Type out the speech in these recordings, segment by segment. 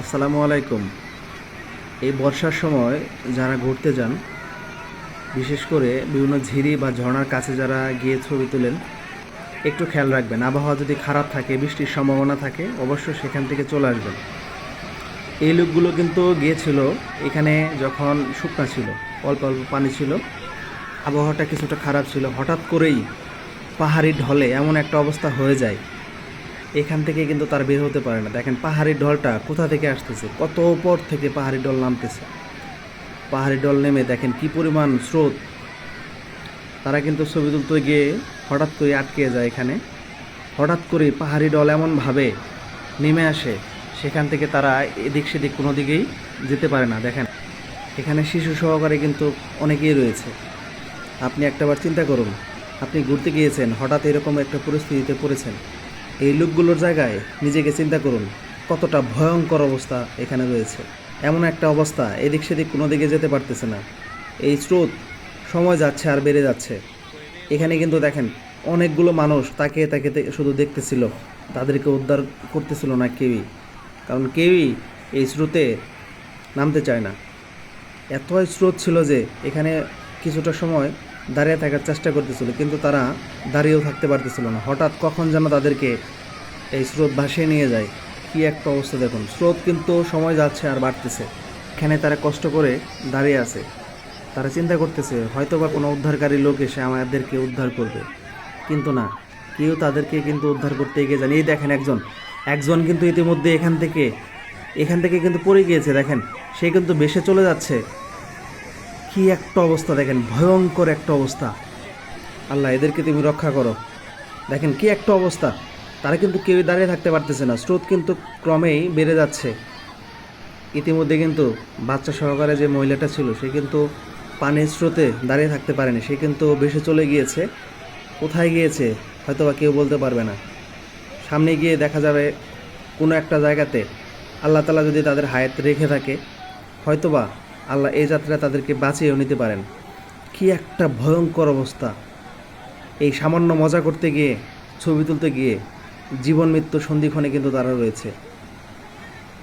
আসসালামু আলাইকুম। এই বর্ষার সময় যারা ঘুরতে যান, বিশেষ করে বিভিন্ন ঝিরি বা ঝর্ণার কাছে যারা গিয়ে ছবি তোলেন, একটু খেয়াল রাখবেন। আবহাওয়া যদি খারাপ থাকে, বৃষ্টির সম্ভাবনা থাকে অবশ্যই সেখান থেকে চলে আসবেন। এই লোকগুলো কিন্তু গিয়েছিল এখানে যখন শুকনা ছিল, অল্প অল্প পানি ছিল। আবহাওয়াটা কিছুটা খারাপ ছিল। হঠাৎ করেই পাহাড়ি ঢলে এমন একটা অবস্থা হয়ে যায়। এখান থেকে কিন্তু তার বের হতে পারে না। দেখেন পাহাড়ি ঢলটা কোথা থেকে আসতেছে? কত উপর থেকে পাহাড়ি ঢল নামতেছে? পাহাড়ি ঢল নেমে দেখেন কি পরিমাণ স্রোত। তারা কিন্তু ছবি তুলতে গিয়ে হঠাৎ করে আটকে যায় এখানে। হঠাৎ করে পাহাড়ি ঢল এমনভাবে নেমে আসে, সেখান থেকে তারা এদিক সেদিক কোনো দিকেই যেতে পারে না। দেখেন, এখানে শিশু সহকারে কিন্তু অনেকেই রয়েছে। আপনি একটাবার চিন্তা করুন, আপনি ঘুরতে গিয়েছেন, হঠাৎ এরকম একটা পরিস্থিতিতে পড়েছেন। এই লোকগুলোর জায়গায় নিজেকে চিন্তা করুন, কতটা ভয়ঙ্কর অবস্থা এখানে রয়েছে। এমন একটা অবস্থা এদিক সেদিক কোনো দিকে যেতে পারতেছে না। এই স্রোত সময় যাচ্ছে আর বেড়ে যাচ্ছে। এখানে কিন্তু দেখেন, অনেকগুলো মানুষ তাকে তাকে শুধু দেখতেছিল। তাদেরকে উদ্ধার করতেছিল না কেউই। কারণ কেউই এই স্রোতে নামতে চায় না। এতই স্রোত ছিল যে এখানে কিছুটা সময় দাঁড়িয়ে থাকার চেষ্টা করতেছিল, কিন্তু তারা দাঁড়িয়েও থাকতে পারতেছিল না। হঠাৎ কখন যেন তাদেরকে এই স্রোত ভাসিয়ে নিয়ে যায়, কি একটা অবস্থা দেখুন। স্রোত কিন্তু সময় যাচ্ছে আর বাড়তেছে। এখানে তারা কষ্ট করে দাঁড়িয়ে আছে। তারা চিন্তা করতেছে হয়তো বা কোনো উদ্ধারকারী লোক এসে আমাদেরকে উদ্ধার করবে। কিন্তু না, কেউ তাদেরকে কিন্তু উদ্ধার করতে এগিয়ে যান এই দেখেন একজন। একজন কিন্তু ইতিমধ্যে এখান থেকে এখান থেকে কিন্তু পড়ে গিয়েছে, দেখেন। সে কিন্তু বেশে চলে যাচ্ছে। কি একটা অবস্থা দেখেন, ভয়ঙ্কর একটা অবস্থা। আল্লাহ, এদেরকে তুমি রক্ষা করো। দেখেন কি একটা অবস্থা, তারা কিন্তু কেউই দাঁড়িয়ে থাকতে পারতেছে না, স্রোত কিন্তু ক্রমেই বেড়ে যাচ্ছে। ইতিমধ্যে কিন্তু বাচ্চা সহকারে যে মহিলাটা ছিল, সে কিন্তু পানির স্রোতে দাঁড়িয়ে থাকতে পারেনি, সে কিন্তু বেশি চলে গিয়েছে। কোথায় গিয়েছে হয়তো বা কেউ বলতে পারবে না। সামনে গিয়ে দেখা যাবে কোনো একটা জায়গাতে আল্লাহ তালা যদি তাদের হায়াত রেখে থাকে, হয়তোবা আল্লাহ এই যাত্রা তাদেরকে বাঁচিয়েও নিতে পারেন। কি একটা ভয়ঙ্কর অবস্থা। এই সামান্য মজা করতে গিয়ে, ছবি তুলতে গিয়ে, জীবন মৃত্যু সন্ধিক্ষণে কিন্তু তারা রয়েছে।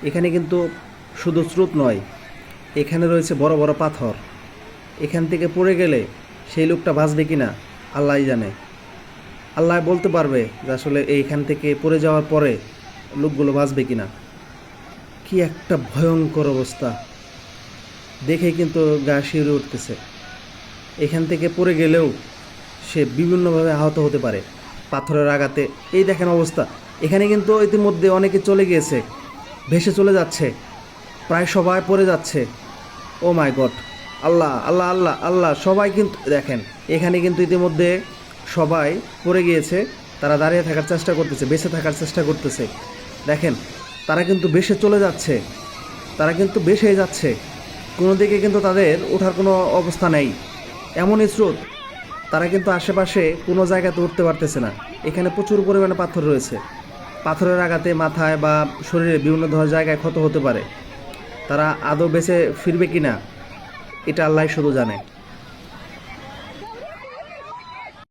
এখানে কিন্তু শুধু স্রোত নয়, এখানে রয়েছে বড় বড় পাথর। এখান থেকে পড়ে গেলে সেই লোকটা বাঁচবে কি না আল্লাহই জানে। আল্লাহ বলতে পারবে যে আসলে এইখান থেকে পড়ে যাওয়ার পরে লোকগুলো বাঁচবে কি না কি একটা ভয়ঙ্কর অবস্থা। দেখে কিন্তু গা শিউরে উঠতেছে। এখান থেকে পড়ে গেলেও সে বিভিন্নভাবে আহত হতে পারে পাথরের আঘাতে। এই দেখেন অবস্থা। এখানে কিন্তু ইতিমধ্যে অনেকে চলে গিয়েছে, ভেসে চলে যাচ্ছে, প্রায় সবাই পড়ে যাচ্ছে। ও মাই গড। আল্লাহ আল্লাহ আল্লাহ আল্লাহ, সবাই কিন্তু দেখেন, এখানে কিন্তু ইতিমধ্যে সবাই পড়ে গিয়েছে, তারা দাঁড়িয়ে থাকার চেষ্টা করতেছে, বেঁচে থাকার চেষ্টা করতেছে। দেখেন, তারা কিন্তু বেশে চলে যাচ্ছে, তারা কিন্তু বেশে যাচ্ছে। কোনো দিকে কিন্তু তাদের ওঠার কোনো অবস্থা নেই। এমনই স্রোত, তারা কিন্তু আশেপাশে কোনো জায়গাতে উঠতে পারতেছে না। এখানে প্রচুর পরিমাণে পাথর রয়েছে। পাথরের আঘাতে মাথায় বা শরীরে বিভিন্ন ধরনের জায়গায় ক্ষত হতে পারে। তারা আদৌ বেছে ফিরবে কি না এটা আল্লাহ শুধু জানে।